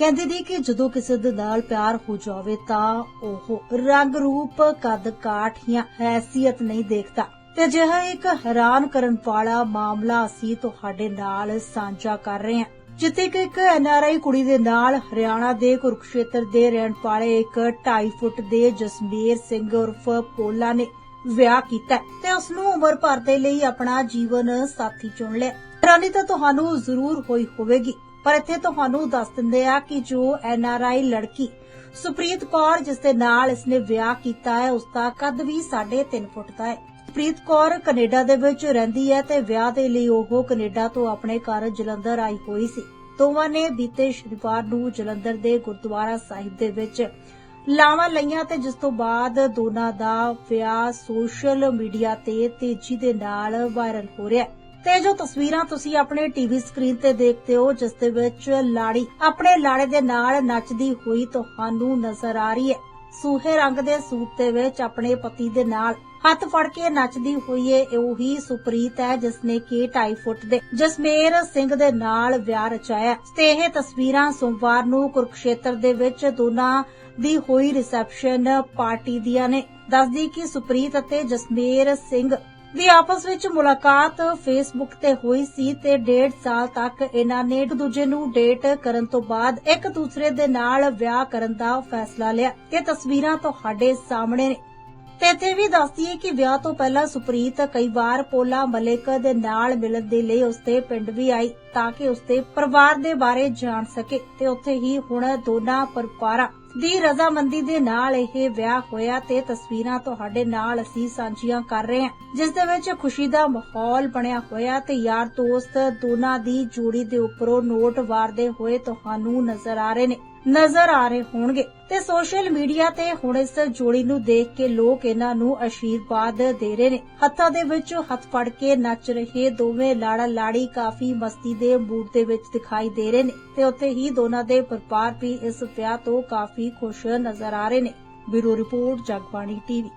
ਕਹਿੰਦੇ ਨੇ ਕਿ ਜਦੋਂ ਕਿਸੇ ਦੇ ਨਾਲ ਪਿਆਰ ਹੋ ਜਾਵੇ ਤਾਂ ਉਹ ਰੰਗ ਰੂਪ, ਕੱਦ ਕਾਠ ਜਾਂ ਹੈਸੀਅਤ ਨਹੀਂ ਦੇਖਦਾ। ਤੇ ਅਜਿਹਾ ਇੱਕ ਹੈਰਾਨ ਕਰਨ ਵਾਲਾ ਮਾਮਲਾ ਅਸੀਂ ਤੁਹਾਡੇ ਨਾਲ ਸਾਂਝਾ ਕਰ ਰਹੇ ਹਾਂ। ਜਿੱਥੇ ਕਿ ਇੱਕ ਐਨਆਰਆਈ ਕੁੜੀ ਦੇ ਨਾਲ ਹਰਿਆਣਾ ਦੇ ਕੁਰਕਸ਼ੇਤਰ ਦੇ ਰਹਿਣ ਵਾਲੇ ਇੱਕ 2.5 ਫੁੱਟ ਦੇ ਜਸਮੀਰ ਸਿੰਘ ਉਰਫ ਪੋਲਾ ਨੇ ਵਿਆਹ ਕੀਤਾ ਤੇ ਉਸ ਨੂੰ ਉਮਰ ਭਰ ਦੇ ਲਈ ਆਪਣਾ ਜੀਵਨ ਸਾਥੀ ਚੁਣ ਲਿਆ ਹੈਰਾਨੀ ਤਾਂ ਤੁਹਾਨੂੰ ਜ਼ਰੂਰ ਹੋਈ ਹੋਵੇਗੀ ਪਰ ਇੱਥੇ ਤੁਹਾਨੂੰ ਦੱਸ ਦਿੰਦੇ ਆ ਕਿ ਜੋ ਐਨ ਆਰ ਆਈ ਲੜਕੀ ਸੁਪ੍ਰੀਤ ਕੌਰ ਜਿਸ ਦੇ ਨਾਲ ਇਸਨੇ ਵਿਆਹ ਕੀਤਾ ਹੈ ਉਸ ਦਾ ਕੱਦ ਵੀ 3.5 ਫੁੱਟ ਦਾ ਹੈ। ਸੁਪ੍ਰੀਤ ਕੌਰ ਕੈਨੇਡਾ ਦੇ ਵਿੱਚ ਰਹਿੰਦੀ ਹੈ ਤੇ ਵਿਆਹ ਦੇ ਲਈ ਉਹ ਕੈਨੇਡਾ ਤੋਂ ਆਪਣੇ ਘਰ ਜਲੰਧਰ ਆਈ ਹੋਈ ਸੀ। ਦੋਵਾਂ ਨੇ ਬੀਤੇ ਸ਼ਨੀਵਾਰ ਨੂੰ ਜਲੰਧਰ ਦੇ ਗੁਰਦੁਆਰਾ ਸਾਹਿਬ ਦੇ ਵਿੱਚ ਲਾਵਾਂ ਲਈਆਂ ਤੇ ਜਿਸ ਤੋਂ ਬਾਅਦ ਦੋਨਾਂ ਦਾ ਵਿਆਹ ਸੋਸ਼ਲ ਮੀਡੀਆ ਤੇ ਤੇਜ਼ੀ ਦੇ ਨਾਲ ਵਾਇਰਲ ਹੋ ਰਿਹਾ ਹੈ। ਤੇ ਜੋ ਤਸਵੀਰਾਂ ਤੁਸੀਂ ਆਪਣੇ ਟੀਵੀ ਸਕਰੀਨ ਤੇ ਦੇਖਦੇ ਹੋ, ਜਿਸ ਦੇ ਵਿੱਚ ਲਾੜੀ ਆਪਣੇ ਲਾੜੇ ਦੇ ਨਾਲ ਨੱਚਦੀ ਹੋਈ ਤੁਹਾਨੂੰ ਨਜ਼ਰ ਆ ਰਹੀ ਹੈ। ਸੂਹੇ ਰੰਗ ਦੇ ਸੂਟ ਦੇ ਵਿੱਚ ਆਪਣੇ ਪਤੀ ਦੇ ਨਾਲ ਹੱਥ ਫੜ ਕੇ ਨੱਚਦੀ ਹੋਈ ਏ ਉਹੀ ਸੁਪ੍ਰੀਤ ਹੈ, ਜਿਸ ਨੇ ਕਿ 2.5 ਫੁੱਟ ਦੇ ਜਸਮੇਰ ਸਿੰਘ ਦੇ ਨਾਲ ਵਿਆਹ ਰਚਾਇਆ। ਤੇ ਇਹ ਤਸਵੀਰਾਂ ਸੋਮਵਾਰ ਨੂੰ ਕੁਰਕਸ਼ੇਤਰ ਦੇ ਵਿੱਚ ਦੋਨਾਂ ਦੀ ਹੋਈ ਰਿਸੈਪਸ਼ਨ ਪਾਰਟੀ ਦੀਆਂ ਨੇ। ਦੱਸਦੀ ਕਿ ਸੁਪ੍ਰੀਤ ਅਤੇ ਜਸਮੇਰ ਸਿੰਘ ਦੀ ਆਪਸ ਵਿੱਚ ਮੁਲਾਕਾਤ ਫੇਸਬੁੱਕ ਤੇ ਹੋਈ ਸੀ ਤੇ ਡੇਢ ਸਾਲ ਤੱਕ ਇਹਨਾਂ ਨੇ ਇੱਕ ਦੂਜੇ ਨੂੰ ਡੇਟ ਕਰਨ ਤੋਂ ਬਾਅਦ ਇੱਕ ਦੂਸਰੇ ਦੇ ਨਾਲ ਵਿਆਹ ਕਰਨ ਦਾ ਫੈਸਲਾ ਲਿਆ। ਇਹ ਤਸਵੀਰਾਂ ਤੁਹਾਡੇ ਸਾਹਮਣੇ ਨੇ। ਤੇ ਇੱਥੇ ਵੀ ਦੱਸਦੀ ਹੈ ਕਿ ਵਿਆਹ ਤੋਂ ਪਹਿਲਾਂ ਸੁਪ੍ਰੀਤ ਕਈ ਵਾਰ ਪੋਲਾ ਮਲਿਕ ਦੇ ਨਾਲ ਮਿਲਣ ਦੇ ਲਈ ਉਸਦੇ ਪਿੰਡ ਵੀ ਆਈ ਤਾਂ ਕਿ ਉਸਦੇ ਪਰਿਵਾਰ ਦੇ ਬਾਰੇ ਜਾਣ ਸਕੇ ਤੇ ਉੱਥੇ ਹੀ ਹੁਣ ਦੋਨਾਂ ਪਰਿਵਾਰਾਂ ਦੀ ਰਜ਼ਾਮੰਦੀ ਦੇ ਨਾਲ ਇਹ ਵਿਆਹ ਹੋਇਆ ਤੇ ਤਸਵੀਰਾਂ ਤੁਹਾਡੇ ਨਾਲ ਅਸੀਂ ਸਾਂਝੀਆਂ ਕਰ ਰਹੇ ਹਾਂ, ਜਿਸ ਦੇ ਵਿੱਚ ਖੁਸ਼ੀ ਦਾ ਮਾਹੌਲ ਬਣਿਆ ਹੋਇਆ ਤੇ ਯਾਰ ਦੋਸਤ ਦੋਨਾਂ ਦੀ ਜੋੜੀ ਦੇ ਉੱਪਰੋਂ ਨੋਟ ਵਾਰਦੇ ਹੋਏ ਤੁਹਾਨੂੰ ਨਜ਼ਰ ਆ ਰਹੇ ਨੇ, ਨਜ਼ਰ ਆ ਰਹੇ ਹੋਣਗੇ। ਤੇ ਸੋਸ਼ਲ ਮੀਡੀਆ ਤੇ ਹੁਣ ਇਸ ਜੋੜੀ ਨੂੰ ਦੇਖ ਕੇ ਲੋਕ ਇਹਨਾਂ ਨੂੰ ਅਸ਼ੀਰਵਾਦ ਦੇ ਰਹੇ ਨੇ। ਹੱਥਾਂ ਦੇ ਵਿੱਚ ਹੱਥ ਫੜ ਕੇ ਨੱਚ ਰਹੇ ਦੋਵੇਂ ਲਾੜਾ ਲਾੜੀ ਕਾਫੀ ਮਸਤੀ ਦੇ ਮੂਡ ਦੇ ਵਿੱਚ ਦਿਖਾਈ ਦੇ ਰਹੇ ਨੇ ਤੇ ਉੱਥੇ ਹੀ ਦੋਨਾਂ ਦੇ ਪਰਿਵਾਰ ਵੀ ਇਸ ਵਿਆਹ ਤੋਂ ਕਾਫੀ ਖੁਸ਼ ਨਜ਼ਰ ਆ ਰਹੇ ਨੇ। Bureau report Jagbani TV.